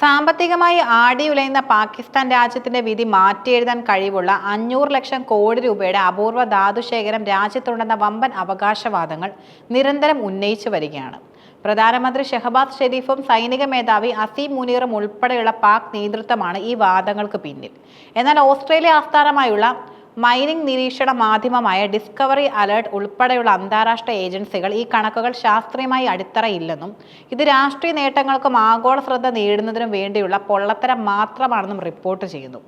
സാമ്പത്തികമായി ആടിയുലയുന്ന പാകിസ്ഥാൻ രാജ്യത്തിന്റെ വിധി മാറ്റിയെഴുതാൻ കഴിവുള്ള അഞ്ഞൂറ് ലക്ഷം കോടി രൂപയുടെ അപൂർവ ധാതുശേഖരം രാജ്യത്തുണ്ടെന്ന വമ്പൻ അവകാശവാദങ്ങൾ നിരന്തരം ഉന്നയിച്ചു വരികയാണ്. പ്രധാനമന്ത്രി ഷെഹബാസ് ഷെരീഫും സൈനിക മേധാവി അസീം മുനീറും ഉൾപ്പെടെയുള്ള പാക് നേതൃത്വമാണ് ഈ വാദങ്ങൾക്ക് പിന്നിൽ. എന്നാൽ ഓസ്ട്രേലിയ ആസ്ഥാനമായുള്ള മൈനിംഗ് നിരീക്ഷണ മാധ്യമമായ ഡിസ്കവറി അലേർട്ട് ഉൾപ്പെടെയുള്ള അന്താരാഷ്ട്ര ഏജൻസികൾ ഈ കണക്കുകൾ ശാസ്ത്രീയമായി അടിത്തറയില്ലെന്നും ഇത് രാഷ്ട്രീയ നേട്ടങ്ങൾക്കും ആഗോള ശ്രദ്ധ നേടുന്നതിനും വേണ്ടിയുള്ള പൊള്ളത്തരം മാത്രമാണെന്നും റിപ്പോർട്ട് ചെയ്യുന്നു.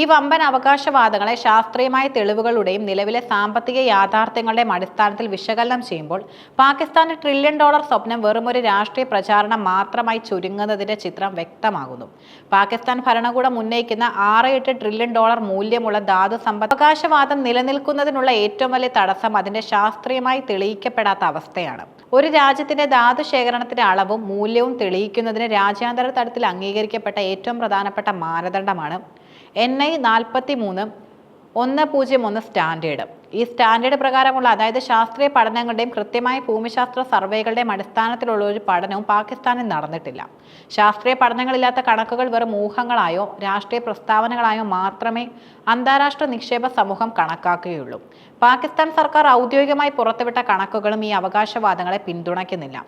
ഈ വമ്പൻ അവകാശവാദങ്ങളെ ശാസ്ത്രീയമായ തെളിവുകളുടെയും നിലവിലെ സാമ്പത്തിക യാഥാർത്ഥ്യങ്ങളുടെയും അടിസ്ഥാനത്തിൽ വിശകലനം ചെയ്യുമ്പോൾ പാകിസ്ഥാന്റെ ട്രില്യൺ ഡോളർ സ്വപ്നം വെറുമൊരു രാഷ്ട്രീയ പ്രചാരണം മാത്രമായി ചുരുങ്ങുന്നതിന്റെ ചിത്രം വ്യക്തമാകുന്നു. പാകിസ്ഥാൻ ഭരണകൂടം ഉന്നയിക്കുന്ന ആറ് എട്ട് ട്രില്യൺ ഡോളർ മൂല്യമുള്ള ധാതു സമ്പത്ത് അവകാശവാദം നിലനിൽക്കുന്നതിനുള്ള ഏറ്റവും വലിയ തടസ്സം അതിന്റെ ശാസ്ത്രീയമായി തെളിയിക്കപ്പെടാത്ത അവസ്ഥയാണ്. ഒരു രാജ്യത്തിന്റെ ധാതു ശേഖരണത്തിന്റെ അളവും മൂല്യവും തെളിയിക്കുന്നതിന് രാജ്യാന്തര തലത്തിൽ അംഗീകരിക്കപ്പെട്ട ഏറ്റവും പ്രധാനപ്പെട്ട മാനദണ്ഡമാണ് എൻ ഐ നാൽപ്പത്തി മൂന്ന് ഒന്ന് പൂജ്യം ഒന്ന് സ്റ്റാൻഡേർഡ്. ഈ സ്റ്റാൻഡേർഡ് പ്രകാരമുള്ള അതായത് ശാസ്ത്രീയ പഠനങ്ങളുടെയും കൃത്യമായ ഭൂമിശാസ്ത്ര സർവേകളുടെയും അടിസ്ഥാനത്തിലുള്ള ഒരു പഠനവും പാകിസ്ഥാനിൽ നടന്നിട്ടില്ല. ശാസ്ത്രീയ പഠനങ്ങളില്ലാത്ത കണക്കുകൾ വെറും ഊഹങ്ങളായോ രാഷ്ട്രീയ പ്രസ്താവനകളായോ മാത്രമേ അന്താരാഷ്ട്ര നിക്ഷേപ സമൂഹം കണക്കാക്കുകയുള്ളൂ. പാകിസ്ഥാൻ സർക്കാർ ഔദ്യോഗികമായി പുറത്തുവിട്ട കണക്കുകളും ഈ അവകാശവാദങ്ങളെ പിന്തുണയ്ക്കുന്നില്ല.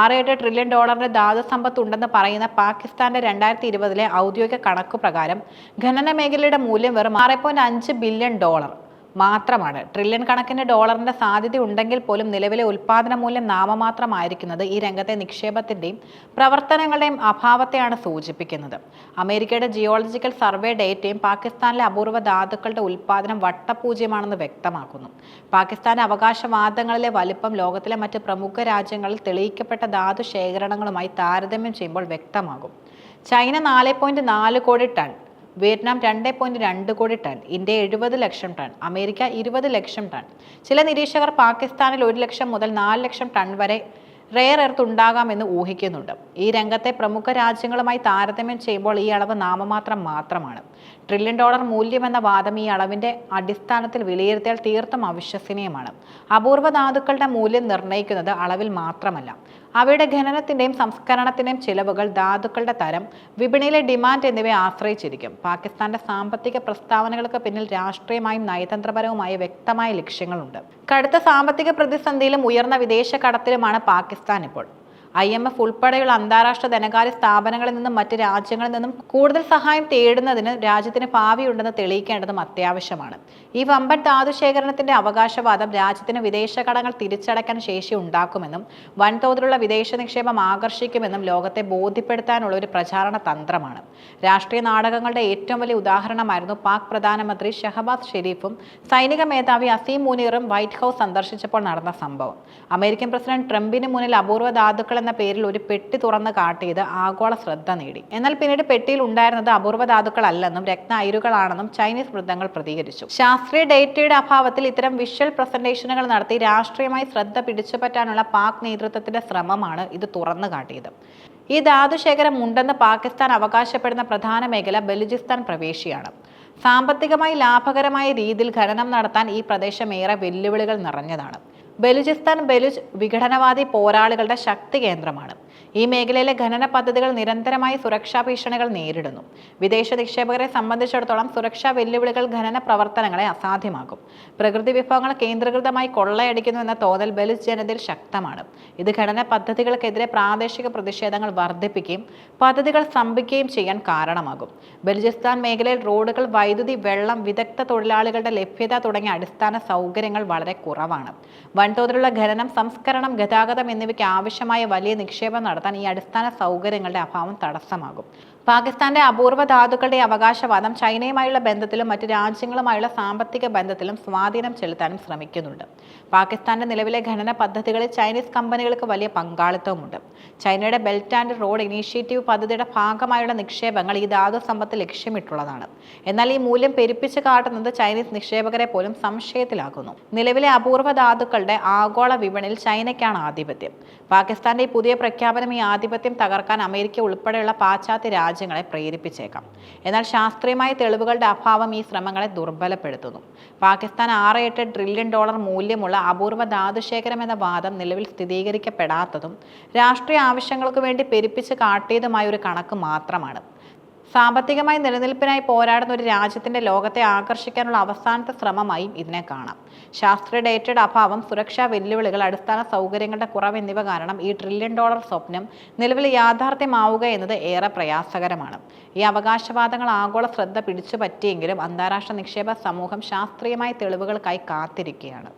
ആറ് എട്ട് ട്രില്യൺ ഡോളറിന്റെ ധാതു സമ്പത്ത് ഉണ്ടെന്ന് പറയുന്ന പാകിസ്ഥാന്റെ രണ്ടായിരത്തി ഇരുപതിലെ ഔദ്യോഗിക കണക്കു പ്രകാരം ഖനന മേഖലയുടെ മൂല്യം വെറും ആറ് ബില്യൺ ഡോളർ. മാത്രമാണ്. ട്രില്യൺ കണക്കിന് ഡോളറിന്റെ സാധ്യത ഉണ്ടെങ്കിൽ പോലും നിലവിലെ ഉൽപാദന മൂല്യം നാമമാത്രമായിരിക്കുന്നത് ഈ രംഗത്തെ നിക്ഷേപത്തിന്റെയും പ്രവർത്തനങ്ങളുടെയും അഭാവത്തെയാണ് സൂചിപ്പിക്കുന്നത്. അമേരിക്കയുടെ ജിയോളജിക്കൽ സർവേ ഡേറ്റയും പാകിസ്ഥാനിലെ അപൂർവ ധാതുക്കളുടെ ഉൽപാദനം വട്ടപൂജ്യമാണെന്ന് വ്യക്തമാക്കുന്നു. പാകിസ്ഥാൻ അവകാശവാദങ്ങളിലെ വലിപ്പം ലോകത്തിലെ മറ്റ് പ്രമുഖ രാജ്യങ്ങളിൽ തെളിയിക്കപ്പെട്ട ധാതു ശേഖരണങ്ങളുമായി താരതമ്യം ചെയ്യുമ്പോൾ വ്യക്തമാകും. ചൈന നാല് പോയിന്റ് നാല് കോടി ടൺ വിയറ്റ്നാം രണ്ട് പോയിന്റ് രണ്ട് കോടി ടൺ ഇന്ത്യ എഴുപത് ലക്ഷം ടൺ അമേരിക്ക ഇരുപത് ലക്ഷം ടൺ. ചില നിരീക്ഷകർ പാകിസ്ഥാനിൽ ഒരു ലക്ഷം മുതൽ നാല് ലക്ഷം ടൺ വരെ റെയർ എർത്ത് ഉണ്ടാകാമെന്ന് ഊഹിക്കുന്നുണ്ട്. ഈ രംഗത്തെ പ്രമുഖ രാജ്യങ്ങളുമായി താരതമ്യം ചെയ്യുമ്പോൾ ഈ അളവ് നാമമാത്രം മാത്രമാണ്. ട്രില്യൺ ഡോളർ മൂല്യമെന്ന വാദം ഈ അളവിന്റെ അടിസ്ഥാനത്തിൽ വിലയിരുത്തിയാൽ തീർത്തും അവിശ്വസനീയമാണ്. അപൂർവ ധാതുക്കളുടെ മൂല്യം നിർണയിക്കുന്നത് അളവിൽ മാത്രമല്ല. അവയുടെ ഖനനത്തിന്റെയും സംസ്കരണത്തിന്റെയും ചിലവുകൾ ധാതുക്കളുടെ തരം വിപണിയിലെ ഡിമാൻഡ് എന്നിവയെ ആശ്രയിച്ചിരിക്കും. പാകിസ്ഥാന്റെ സാമ്പത്തിക പ്രസ്താവനകൾക്ക് പിന്നിൽ രാഷ്ട്രീയമായും നയതന്ത്രപരവുമായ വ്യക്തമായ ലക്ഷ്യങ്ങളുണ്ട്. കടുത്ത സാമ്പത്തിക പ്രതിസന്ധിയിലും ഉയർന്ന വിദേശ കടത്തിലുമാണ് പാകിസ്ഥാൻ ഇപ്പോൾ. ഐ എം എഫ് ഉൾപ്പെടെയുള്ള അന്താരാഷ്ട്ര ധനകാര്യ സ്ഥാപനങ്ങളിൽ നിന്നും മറ്റ് രാജ്യങ്ങളിൽ നിന്നും കൂടുതൽ സഹായം തേടുന്നതിന് രാജ്യത്തിന് ഭാവിയുണ്ടെന്ന് തെളിയിക്കേണ്ടതും അത്യാവശ്യമാണ്. ഈ വമ്പൻ ധാതു ശേഖരണത്തിന്റെ അവകാശവാദം രാജ്യത്തിന് വിദേശ കടങ്ങൾ തിരിച്ചടയ്ക്കാൻ ശേഷി ഉണ്ടാക്കുമെന്നും വൻതോതിലുള്ള വിദേശ നിക്ഷേപം ആകർഷിക്കുമെന്നും ലോകത്തെ ബോധ്യപ്പെടുത്താനുള്ള ഒരു പ്രചാരണ തന്ത്രമാണ്. രാഷ്ട്രീയ നാടകങ്ങളുടെ ഏറ്റവും വലിയ ഉദാഹരണമായിരുന്നു പാക് പ്രധാനമന്ത്രി ഷഹബാദ് ഷെരീഫും സൈനിക മേധാവി അസീം മുനീറും വൈറ്റ് ഹൗസ് സന്ദർശിച്ചപ്പോൾ നടന്ന സംഭവം. അമേരിക്കൻ പ്രസിഡന്റ് ട്രംപിന് മുന്നിൽ അപൂർവ ധാതുക്കൾ എന്ന പേരിൽ ഒരു പെട്ടി തുറന്ന് കാട്ടിയത് ആഗോള ശ്രദ്ധ നേടി. എന്നാൽ പിന്നീട് പെട്ടിയിൽ ഉണ്ടായിരുന്നത് അപൂർവ ധാതുക്കളല്ലെന്നും രത്ന അയിരുകളാണെന്നും ചൈനീസ് വൃദ്ധങ്ങൾ പ്രതികരിച്ചു. ശാസ്ത്രീയ ഡേറ്റയുടെ അഭാവത്തിൽ ഇത്തരം വിഷ്വൽ പ്രസന്റേഷനുകൾ നടത്തി രാഷ്ട്രീയമായി ശ്രദ്ധ പിടിച്ചുപറ്റാനുള്ള പാക് നേതൃത്വത്തിന്റെ ശ്രമമാണ് ഇത് തുറന്നു കാട്ടിയത്. ഈ ധാതുശേഖരം ഉണ്ടെന്ന് പാകിസ്ഥാൻ അവകാശപ്പെടുന്ന പ്രധാന മേഖല ബലൂചിസ്ഥാൻ പ്രവേശിയാണ്. സാമ്പത്തികമായി ലാഭകരമായ രീതിയിൽ ഖനനം നടത്താൻ ഈ പ്രദേശം ഏറെ വെല്ലുവിളികൾ നിറഞ്ഞതാണ്. ബലൂചിസ്ഥാൻ ബലൂച്ച് വിഘടനവാദി പോരാളികളുടെ ശക്തി കേന്ദ്രമാണ് ഈ മേഖലയിലെ ഖനന പദ്ധതികൾ നിരന്തരമായി സുരക്ഷാ ഭീഷണികൾ നേരിടുന്നു. വിദേശ നിക്ഷേപകരെ സംബന്ധിച്ചിടത്തോളം സുരക്ഷാ വെല്ലുവിളികൾ ഖനന പ്രവർത്തനങ്ങളെ അസാധ്യമാക്കും. പ്രകൃതി വിഭവങ്ങൾ കേന്ദ്രീകൃതമായി കൊള്ളയടിക്കുന്നു എന്ന തോന്നൽ ബലിസ് ജനതയിൽ ശക്തമാണ്. ഇത് ഖനന പദ്ധതികൾക്കെതിരെ പ്രാദേശിക പ്രതിഷേധങ്ങൾ വർദ്ധിപ്പിക്കുകയും പദ്ധതികൾ സ്തംഭിക്കുകയും ചെയ്യാൻ കാരണമാകും. ബലുചിസ്ഥാൻ മേഖലയിൽ റോഡുകൾ വൈദ്യുതി വെള്ളം വിദഗ്ധ തൊഴിലാളികളുടെ ലഭ്യത തുടങ്ങിയ അടിസ്ഥാന സൗകര്യങ്ങൾ വളരെ കുറവാണ്. വൻതോതിലുള്ള ഖനനം സംസ്കരണം ഗതാഗതം എന്നിവയ്ക്ക് ആവശ്യമായ വലിയ നിക്ഷേപം നടത്താൻ ഈ അടിസ്ഥാന സൗകര്യങ്ങളുടെ അഭാവം തടസ്സമാകും. പാകിസ്ഥാന്റെ അപൂർവ ധാതുക്കളുടെ അവകാശവാദം ചൈനയുമായുള്ള ബന്ധത്തിലും മറ്റ് രാജ്യങ്ങളുമായുള്ള സാമ്പത്തിക ബന്ധത്തിലും സ്വാധീനം ചെലുത്താനും ശ്രമിക്കുന്നുണ്ട്. പാകിസ്ഥാന്റെ നിലവിലെ ഖനന പദ്ധതികളിൽ ചൈനീസ് കമ്പനികൾക്ക് വലിയ പങ്കാളിത്തവുമുണ്ട്. ചൈനയുടെ ബെൽറ്റ് ആൻഡ് റോഡ് ഇനീഷ്യേറ്റീവ് പദ്ധതിയുടെ ഭാഗമായുള്ള നിക്ഷേപങ്ങൾ ഈ ധാതു സമ്പത്ത് ലക്ഷ്യമിട്ടുള്ളതാണ്. എന്നാൽ ഈ മൂല്യം പെരുപ്പിച്ച് കാട്ടുന്നത് ചൈനീസ് നിക്ഷേപകരെ പോലും സംശയത്തിലാക്കുന്നു. നിലവിലെ അപൂർവ ധാതുക്കളുടെ ആഗോള വിപണിയിൽ ചൈനയ്ക്കാണ് ആധിപത്യം. പാകിസ്ഥാന്റെ പുതിയ പ്രഖ്യാപനം ഈ ആധിപത്യം തകർക്കാൻ അമേരിക്ക ഉൾപ്പെടെയുള്ള പാശ്ചാത്യ രാജ്യങ്ങളെ പ്രേരിപ്പിച്ചേക്കാം. എന്നാൽ ശാസ്ത്രീയമായ തെളിവുകളുടെ അഭാവം ഈ ശ്രമങ്ങളെ ദുർബലപ്പെടുത്തുന്നു. പാകിസ്ഥാൻ ആറ് എട്ട് ട്രില്യൺ ഡോളർ മൂല്യമുള്ള അപൂർവ ധാതുശേഖരം എന്ന വാദം നിലവിൽ സ്ഥിരീകരിക്കപ്പെടാത്തതും രാഷ്ട്രീയ ആവശ്യങ്ങൾക്ക് വേണ്ടി പെരുപ്പിച്ച് കാട്ടിയതുമായ ഒരു കണക്ക് മാത്രമാണ്. സാമ്പത്തികമായി നിലനിൽപ്പിനായി പോരാടുന്ന ഒരു രാജ്യത്തിന്റെ ലോകത്തെ ആകർഷിക്കാനുള്ള അവസാനത്തെ ശ്രമമായും ഇതിനെ കാണാം. ശാസ്ത്രീയ ഡേറ്റയുടെ അഭാവം സുരക്ഷാ വെല്ലുവിളികൾ അടിസ്ഥാന സൗകര്യങ്ങളുടെ കുറവ് എന്നിവ കാരണം ഈ ട്രില്യൺ ഡോളർ സ്വപ്നം നിലവിൽ യാഥാർത്ഥ്യമാവുക എന്നത് ഏറെ പ്രയാസകരമാണ്. ഈ അവകാശവാദങ്ങൾ ആഗോള ശ്രദ്ധ പിടിച്ചു പറ്റിയെങ്കിലും അന്താരാഷ്ട്ര നിക്ഷേപ സമൂഹം ശാസ്ത്രീയമായ തെളിവുകൾക്കായി കാത്തിരിക്കുകയാണ്.